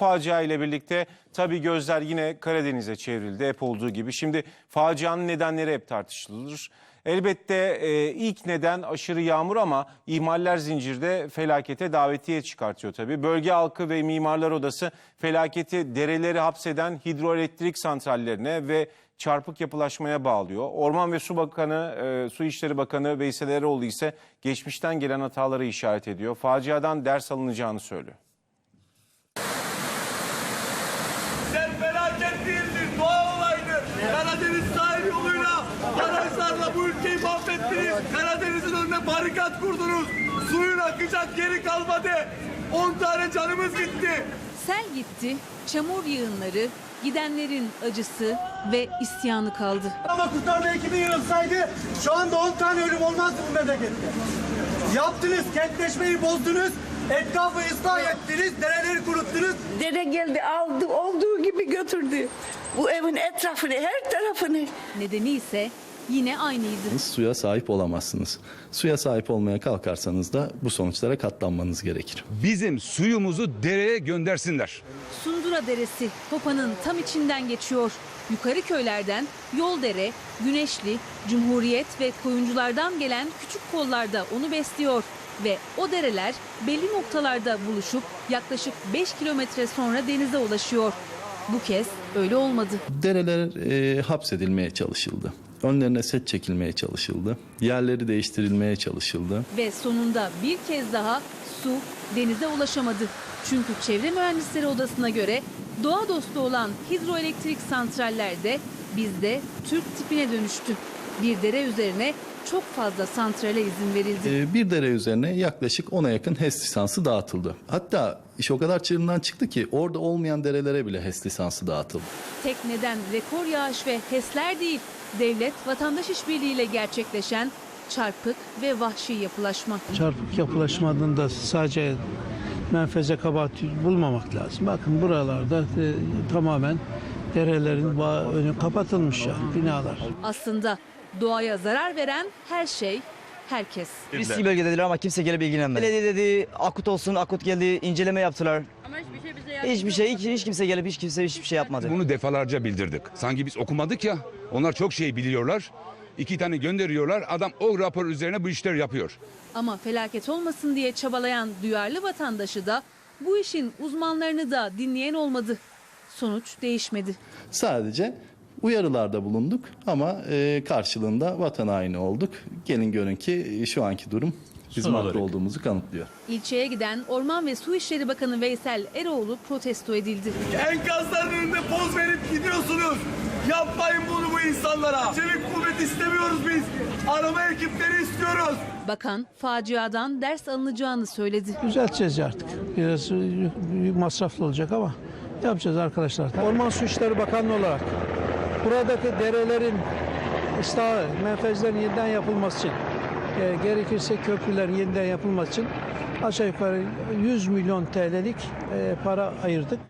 Facia ile birlikte tabii gözler yine Karadeniz'e çevrildi hep olduğu gibi. Şimdi facianın nedenleri hep tartışılır. Elbette e, ilk neden aşırı yağmur ama ihmaller zincirde felakete davetiye çıkartıyor tabii. Bölge halkı ve mimarlar odası felaketi dereleri hapseden hidroelektrik santrallerine ve çarpık yapılaşmaya bağlıyor. Orman ve Su Bakanı, e, Su İşleri Bakanı Veysel Eroğlu ise geçmişten gelen hataları işaret ediyor. Faciadan ders alınacağını söylüyor. Karadeniz'in önüne barikat kurdunuz. Suyun akacak yeri kalmadı. 10 tane canımız gitti. Sel gitti, çamur yığınları, gidenlerin acısı ve isyanı kaldı. Ama kurtarma ekibi yığılsaydı şu anda 10 tane ölüm olmazdı bu memlekette. Yaptınız, kentleşmeyi bozdunuz, etrafı ıslah ettiniz, dereleri kuruttunuz. Dede geldi aldı olduğu gibi götürdü. Bu evin etrafını her tarafını. Nedeni ise yine aynıydı. Suya sahip olamazsınız. Suya sahip olmaya kalkarsanız da bu sonuçlara katlanmanız gerekir. bizim suyumuzu dereye göndersinler. Sundura Deresi Topa'nın tam içinden geçiyor. Yukarı köylerden Yoldere, Güneşli, Cumhuriyet ve koyunculardan gelen küçük kollarda onu besliyor. Ve o dereler belli noktalarda buluşup yaklaşık 5 kilometre sonra denize ulaşıyor. Bu kez öyle olmadı. Dereler e, hapsedilmeye çalışıldı. Önlerine set çekilmeye çalışıldı. Yerleri değiştirilmeye çalışıldı. Ve sonunda bir kez daha su denize ulaşamadı. Çünkü Çevre Mühendisleri Odası'na göre doğa dostu olan hidroelektrik santraller de bizde Türk tipine dönüştü. Bir dere üzerine çok fazla santrale izin verildi. E, bir dere üzerine yaklaşık 10'a yakın HES lisansı dağıtıldı. Hatta iş o kadar çığırından çıktı ki orada olmayan derelere bile HES lisansı dağıtıldı. Tek neden rekor yağış ve HES'ler değil, devlet vatandaş işbirliğiyle gerçekleşen çarpık ve vahşi yapılaşma. çarpık yapılaşmadığında sadece menfeze kabahat bulmamak lazım. Bakın buralarda e, tamamen derelerin önü kapatılmış yani binalar. Aslında doğaya zarar veren her şey, herkes. Riskli bölgededir ama kimse gelip ilgilenmedi. Belediye dedi akut olsun akut geldi inceleme yaptılar. Ama hiçbir şey bize Hiçbir şey hiç, hiç kimse gelip hiç kimse hiçbir şey yapmadı. Bunu defalarca bildirdik. Sanki biz okumadık ya. Onlar çok şey biliyorlar. İki tane gönderiyorlar. Adam o rapor üzerine bu işler yapıyor. Ama felaket olmasın diye çabalayan duyarlı vatandaşı da bu işin uzmanlarını da dinleyen olmadı. Sonuç değişmedi. Sadece uyarılarda bulunduk ama e, karşılığında vatan haini olduk. Gelin görün ki e, şu anki durum bizim haklı olduğumuzu kanıtlıyor. İlçeye giden Orman ve Su İşleri Bakanı Veysel Eroğlu protesto edildi. Enkazların önünde poz verip gidiyorsunuz. Yapmayın bunu bu insanlara. Çevik kuvvet istemiyoruz biz. Arama ekipleri istiyoruz. Bakan faciadan ders alınacağını söyledi. Düzelteceğiz artık. Biraz e, masraflı olacak ama yapacağız arkadaşlar. Orman Su İşleri Bakanlığı olarak buradaki derelerin ıslah, menfezlerin yeniden yapılması için e, gerekirse köprülerin yeniden yapılması için aşağı yukarı 100 milyon TL'lik e, para ayırdık.